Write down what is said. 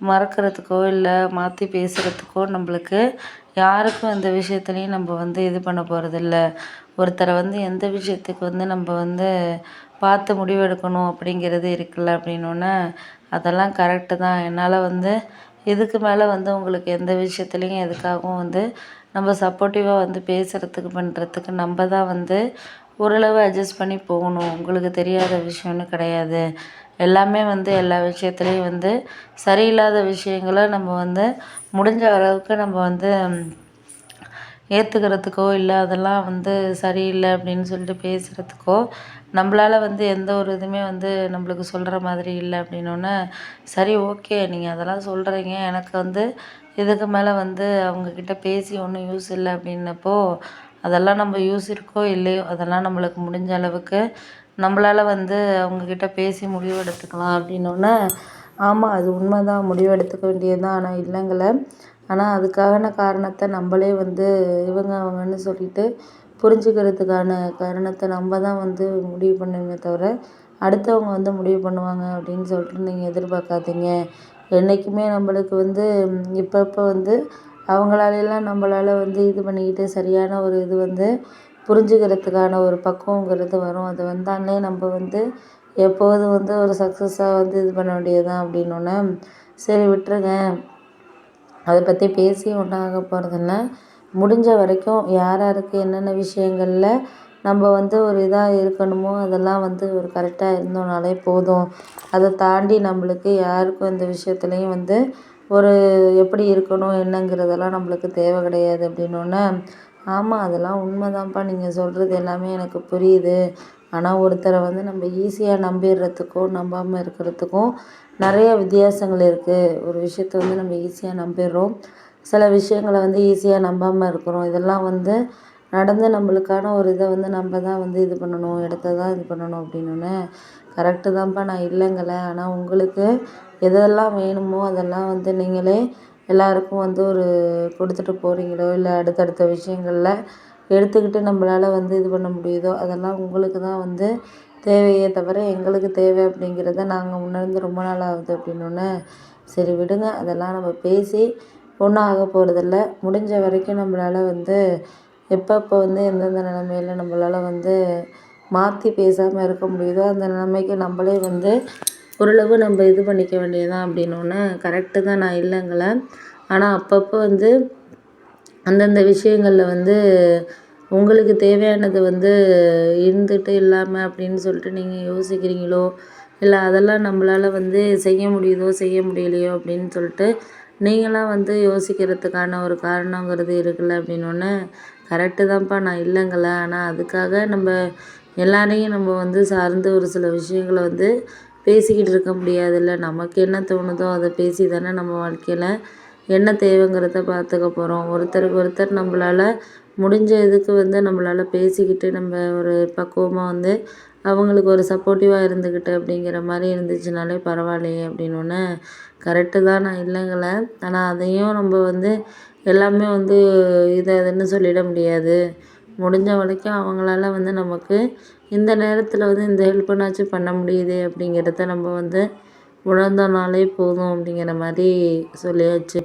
மறக்கிறதுக்கோ இல்லை மாற்றி பேசுகிறதுக்கோ நம்மளுக்கு யாருக்கும் எந்த விஷயத்துலையும் நம்ம வந்து இது பண்ண போகிறதில்ல ஒருத்தரை வந்து எந்த விஷயத்துக்கு வந்து நம்ம வந்து பார்த்து முடிவெடுக்கணும் அப்படிங்கிறது இருக்குல்ல அப்படின்னோடனே அதெல்லாம் கரெக்டு தான். என்னால் வந்து இதுக்கு மேலே வந்து உங்களுக்கு எந்த விஷயத்துலையும் எதுக்காகவும் வந்து நம்ம சப்போர்ட்டிவாக வந்து பேசுகிறதுக்கு பண்ணுறதுக்கு நம்ம தான் வந்து ஓரளவு அட்ஜஸ்ட் பண்ணி போகணும். உங்களுக்கு தெரியாத விஷயம்னு கிடையாது. எல்லாமே வந்து எல்லா விஷயத்துலையும் வந்து சரியில்லாத விஷயங்கள நம்ம வந்து முடிஞ்ச அளவுக்கு நம்ம வந்து ஏற்றுக்கிறதுக்கோ இல்லை அதெல்லாம் வந்து சரியில்லை அப்படின்னு சொல்லிட்டு பேசுகிறதுக்கோ நம்மளால் வந்து எந்த ஒரு இதுவுமே வந்து நம்மளுக்கு சொல்கிற மாதிரி இல்லை அப்படின்னோடனே சரி ஓகே நீங்கள் அதெல்லாம் சொல்கிறீங்க எனக்கு வந்து இதுக்கு மேலே வந்து அவங்கக்கிட்ட பேசி ஒன்றும் யூஸ் இல்லை அப்படின்னப்போ அதெல்லாம் நம்ம யூஸ் இருக்கோ இல்லையோ அதெல்லாம் நம்மளுக்கு முடிஞ்ச அளவுக்கு நம்மளால் வந்து அவங்கக்கிட்ட பேசி முடிவெடுத்துக்கலாம் அப்படின்னோடனே ஆமாம் அது உண்மை தான் முடிவெடுத்துக்க வேண்டியது தான் ஆனால் இல்லைங்கல. ஆனால் அதுக்கான காரணத்தை நம்மளே வந்து இவங்க அவங்கன்னு சொல்லிட்டு புரிஞ்சுக்கிறதுக்கான காரணத்தை நம்ம தான் வந்து முடிவு பண்ணணுமே தவிர அடுத்தவங்க வந்து முடிவு பண்ணுவாங்க அப்படின்னு சொல்லிட்டு நீங்கள் எதிர்பார்க்காதீங்க. என்றைக்குமே நம்மளுக்கு வந்து இப்போ வந்து அவங்களாலலாம் நம்மளால வந்து இது பண்ணிக்கிட்டு சரியான ஒரு இது வந்து புரிஞ்சுக்கிறதுக்கான ஒரு பக்குவங்கிறது வரும். அது வந்தாலே நம்ம வந்து எப்போதும் வந்து ஒரு சக்ஸஸாக வந்து இது பண்ண வேண்டியது தான் அப்படின்னோடனே சரி விட்டுருங்க. அதை பற்றி பேசி ஒன்றாக போகிறதுல முடிஞ்ச வரைக்கும் யார் யாருக்கு என்னென்ன விஷயங்களில் நம்ம வந்து ஒரு இதாக இருக்கணுமோ அதெல்லாம் வந்து ஒரு கரெக்டாக இருந்தோம்னாலே போதும். அதை தாண்டி நம்மளுக்கு யாருக்கும் இந்த விஷயத்துலையும் வந்து ஒரு எப்படி இருக்கணும் என்னங்கிறதெல்லாம் நம்மளுக்கு தேவை கிடையாது அப்படின்னோடனே ஆமாம் அதெல்லாம் உண்மை தான்ப்பா நீங்கள் சொல்கிறது எல்லாமே எனக்கு புரியுது. ஆனால் ஒருத்தரை வந்து நம்ம ஈஸியாக நம்பிடுறதுக்கும் நம்பாமல் இருக்கிறதுக்கும் நிறைய வித்தியாசங்கள் இருக்குது ஒரு விஷயத்த வந்து நம்ம ஈஸியாக நம்பிடுறோம் சில விஷயங்களை வந்து ஈஸியாக நம்பாமல் இருக்கிறோம். இதெல்லாம் வந்து நடந்து நம்மளுக்கான ஒரு இதை வந்து நம்ம தான் வந்து இது பண்ணணும் இடத்த தான் இது பண்ணணும் அப்படின்னோடனே கரெக்டு தான்ப்பா. நான் இல்லைங்களே. ஆனால் உங்களுக்கு எதெல்லாம் வேணுமோ அதெல்லாம் வந்து நீங்களே எல்லாருக்கும் வந்து ஒரு கொடுத்துட்டு போகிறீங்களோ இல்லை அடுத்தடுத்த விஷயங்களில் எடுத்துக்கிட்டு நம்மளால வந்து இது பண்ண முடியுதோ அதெல்லாம் உங்களுக்கு தான் வந்து தேவையே தவிர எங்களுக்கு தேவை அப்படிங்கிறத நாங்கள் உணர்ந்து ரொம்ப நாள் ஆகுது அப்படின்னோடனே சரி விடுங்க. அதெல்லாம் நம்ம பேசி ஒன்றும் ஆக போகிறதில்ல முடிஞ்ச வரைக்கும் நம்மளால வந்து எப்பப்போ வந்து எந்தெந்த நிலமையில நம்மளால் வந்து மாற்றி பேசாமல் இருக்க முடியுதோ அந்த நிலைமைக்கு நம்மளே வந்து ஓரளவு நம்ம இது பண்ணிக்க வேண்டியது தான் அப்படின்னோடனே கரெக்டு தான் நான் இல்லைங்களேன் ஆனால் அப்பப்போ வந்து அந்தந்த விஷயங்களில் வந்து உங்களுக்கு தேவையானது வந்து இருந்துட்டு இல்லாமல் அப்படின்னு சொல்லிட்டு நீங்கள் யோசிக்கிறீங்களோ? இல்லை அதெல்லாம் நம்மளால் வந்து செய்ய முடியுதோ செய்ய முடியலையோ அப்படின்னு சொல்லிட்டு நீங்களாம் வந்து யோசிக்கிறதுக்கான ஒரு காரணங்கிறது இருக்குல்ல அப்படின்னோடனே கரெக்டு தான்ப்பா நான் இல்லைங்களேன் ஆனால் அதுக்காக நம்ம எல்லாரையும் நம்ம வந்து சார்ந்து ஒரு சில விஷயங்களை வந்து பேசிக்கிட்டு இருக்க முடியாதுல்ல. நமக்கு என்ன தோணுதோ அதை பேசி தானே நம்ம வாழ்க்கையில் என்ன தேவைங்கிறத பார்த்துக்க போகிறோம் ஒருத்தருக்கு ஒருத்தர் நம்மளால் முடிஞ்ச இதுக்கு வந்து நம்மளால் பேசிக்கிட்டு நம்ம ஒரு பக்குவமாக வந்து அவங்களுக்கு ஒரு சப்போர்ட்டிவாக இருந்துக்கிட்டு அப்படிங்கிற மாதிரி இருந்துச்சுனாலே பரவாயில்லையே அப்படின்னோடனே கரெக்டு தான். நான் இல்லைங்களேன் ஆனால் அதையும் நம்ம வந்து எல்லாமே வந்து இதை அதுன்னு சொல்லிட முடியாது. முடிஞ்ச வரைக்கும் அவங்களால வந்து நமக்கு இந்த நேரத்தில் வந்து இந்த ஹெல்ப்புனாச்சும் பண்ண முடியுதே அப்படிங்கிறத நம்ம வந்து உணர்ந்தோம்னாலே போதும் அப்படிங்கிற மாதிரி சொல்லியாச்சு.